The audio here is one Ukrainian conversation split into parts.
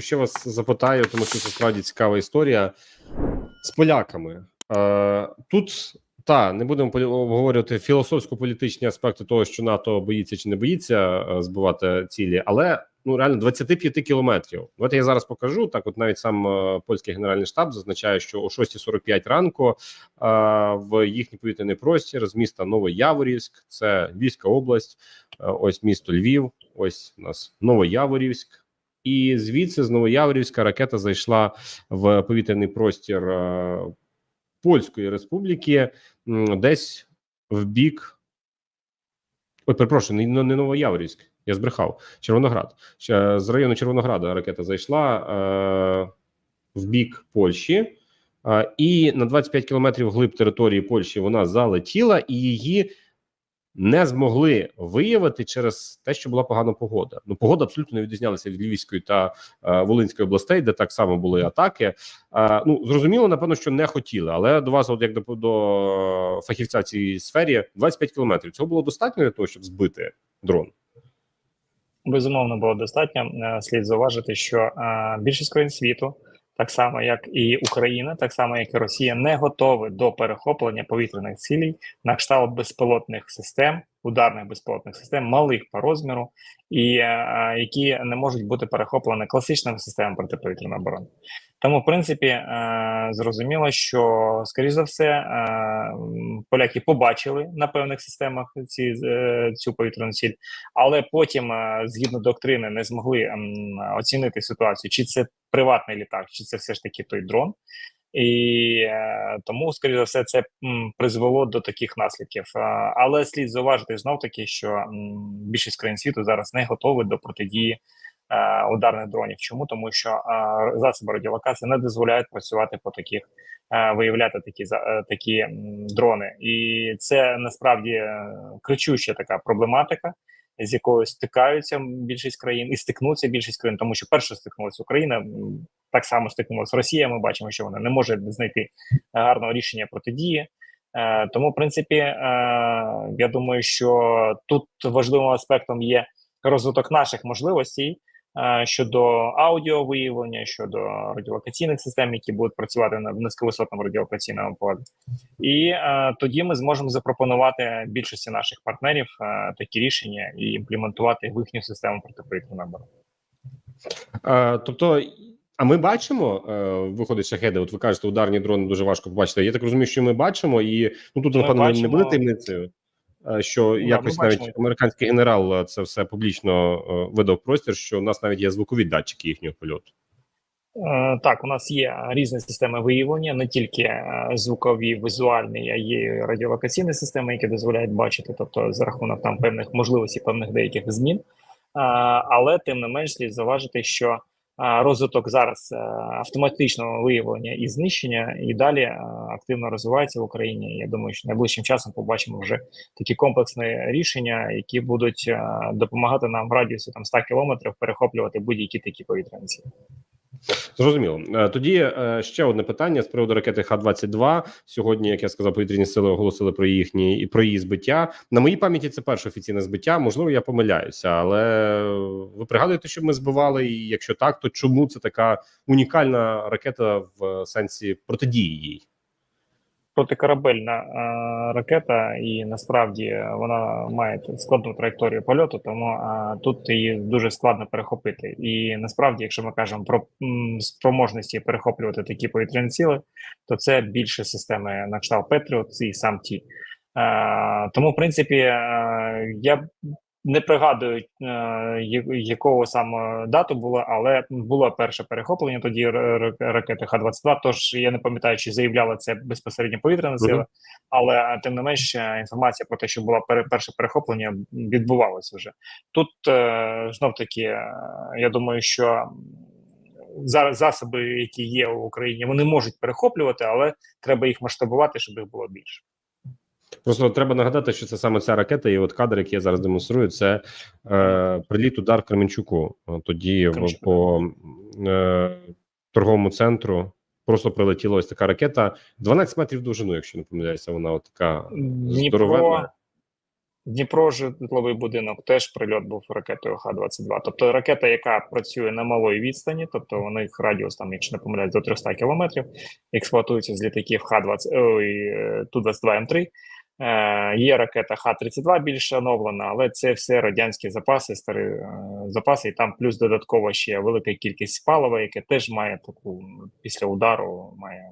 ще вас запитаю, тому що це справді цікава історія з поляками. Е, тут та не будемо обговорювати філософсько-політичні аспекти того, що НАТО боїться чи не боїться е, збивати цілі, але ну реально 25 кілометрів. От я зараз покажу. Так, от навіть сам е, польський генеральний штаб зазначає, що о 6.45 ранку е, в їхній повітряний простір з міста Новояворівськ, це Львівська область, е, ось місто Львів, ось у нас Новояворівськ. І звідси з Новояворівська ракета зайшла в повітряний простір е, Польської Республіки, десь в бік. Ой, перепрошую, не, не Новояворівськ, я збрехав. Червоноград. З району Червонограда ракета зайшла е, в бік Польщі, е, і на 25 кілометрів глиб території Польщі вона залетіла, і її не змогли виявити через те, що була погана погода. Ну, погода абсолютно не відрізнялася від Львівської та е, Волинської областей, де так само були атаки. Е, ну зрозуміло, напевно, що не хотіли, але до вас, от як до, до фахівця в цій сфері, 25 кілометрів. Цього було достатньо для того, щоб збити дрон. Безумовно, було достатньо. Е, Слід зауважити, що е, більшість країн світу, так само як і Україна, так само як і Росія, не готові до перехоплення повітряних цілей на кшталт безпілотних систем, ударних безпілотних систем, малих по розміру, і е, е, які не можуть бути перехоплені класичними системами протиповітряної оборони. Тому, в принципі, е, зрозуміло, що скоріш за все е, поляки побачили на певних системах ці е, цю повітряну ціль, але потім, згідно доктрини, не змогли оцінити ситуацію, чи це приватний літак, чи це все ж таки той дрон. І тому, скоріше за все, це призвело до таких наслідків. Але слід зауважити знов таки, що більшість країн світу зараз не готові до протидії ударних дронів. Чому тому, що е, засоби радіолокації не дозволяють працювати по таких, е, виявляти такі е, такі дрони, і це насправді е, кричуща така проблематика. З якою стикаються більшість країн і стикнуться більшість країн, тому що перше стикнулася Україна, так само стикнулася Росія. Ми бачимо, що вона не може знайти е, гарного рішення протидії. Е, Тому, в принципі, е, я думаю, що тут важливим аспектом є розвиток наших можливостей е, щодо аудіовиявлення, щодо радіолокаційних систем, які будуть працювати на низьковисотному радіолокаційному полі. І е, тоді ми зможемо запропонувати більшості наших партнерів е, такі рішення і імплементувати в їхню систему протиповітряної оборони. Е, тобто, а ми бачимо, е, виходить шахеди. От ви кажете, ударні дрони дуже важко побачити. Я так розумію, що ми бачимо, і ну тут Ми напевно не буде таємницею. Е, Що ми якось бачимо. навіть американський генерал е, це все публічно е, видав простір, що у нас навіть є звукові датчики їхнього польоту. Так, у нас є різні системи виявлення, не тільки звукові, візуальні, а є радіолокаційні системи, які дозволяють бачити, тобто за рахунок там певних можливостей, певних деяких змін. Але тим не менш слід зауважити, що розвиток зараз е, автоматичного виявлення і знищення і далі е, активно розвивається в Україні. Я думаю, що найближчим часом побачимо вже такі комплексні рішення, які будуть е, допомагати нам в радіусі там 100 кілометрів перехоплювати будь-які такі повітряні. Зрозуміло. Е, Тоді е, ще одне питання з приводу ракети Х-22. Сьогодні, як я сказав, повітряні сили оголосили про їхні і про її збиття. На моїй пам'яті це перше офіційне збиття. Можливо, я помиляюся, але ви пригадуєте, що ми збивали? І якщо так, то чому це така унікальна ракета в сенсі протидії їй? Протикорабельна е, ракета, і насправді вона має складну траєкторію польоту, тому е, тут її дуже складно перехопити. І насправді, якщо ми кажемо про спроможності перехоплювати такі повітряні ціли, то це більше системи на кшталт Петріот і сам ті. Е, тому, в принципі, я не пригадую, е, якого саме дату було, але було перше перехоплення тоді ракети Х-22, тож я не пам'ятаю, чи заявляла це безпосередньо повітряна сила, Мгм. але е, тим не менш е, інформація про те, що було перше перехоплення, відбувалося вже. Тут е, знов таки, я думаю, що зараз засоби, які є в Україні, вони можуть перехоплювати, але треба їх масштабувати, щоб їх було більше. Просто треба нагадати, що це саме ця ракета, і от кадр, який я зараз демонструю, це е, приліт удар Кременчуку. Е, Тоді в, по е, торговому центру просто прилетіла ось така ракета 12 метрів довжину, якщо не помиляюся, вона от така Дніпро, здоровенна. Дніпро, житловий будинок, теж прильот був ракетою Х-22. Тобто ракета, яка працює на малої відстані, тобто у них радіус, там, якщо не помиляюсь, до 300 кілометрів, експлуатується з літаків Х-20, е, Ту-22М3. Е, є ракета Х-32 більш оновлена, але це все радянські запаси, старі е, запаси, і там плюс додатково ще велика кількість палива, яке теж має таку після удару має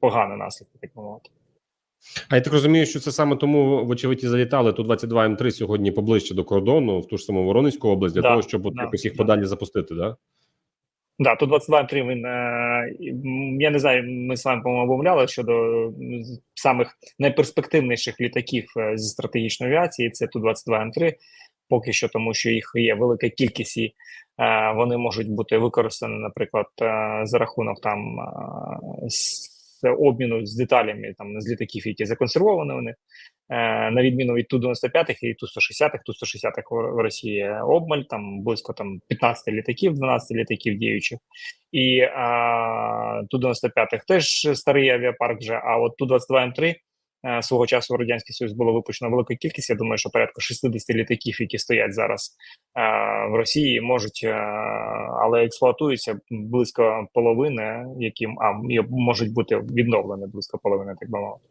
погані наслідки, так мовити. А я так розумію, що це саме тому, вочевидь, і залітали ту 22 М3 сьогодні поближче до кордону, в ту ж саму Воронезьку область, для Да, того, щоб да, якось їх да. подалі запустити, да? Да, тут 22 3 він е, я не знаю, ми з вами по-моєму обмовляли щодо самих найперспективніших літаків е, зі стратегічної авіації. Це ту 22 М3, поки що, тому що їх є велика кількість, і е, вони можуть бути використані, наприклад, за рахунок там обміну з деталями там з літаків, які законсервовані вони. Е, на відміну від Ту-95 і Ту-160, Ту-160 в в Росії обмаль, там близько там 15 літаків, 12 літаків діючих. І а, Ту-95 теж старий авіапарк вже, а от Ту-22М3 е, свого часу в Радянський Союз було випущено велика кількість, я думаю, що порядка 60 літаків, які стоять зараз е, в Росії, можуть, е, але експлуатуються близько половини, яким а, можуть бути відновлені близько половини, так би мовити.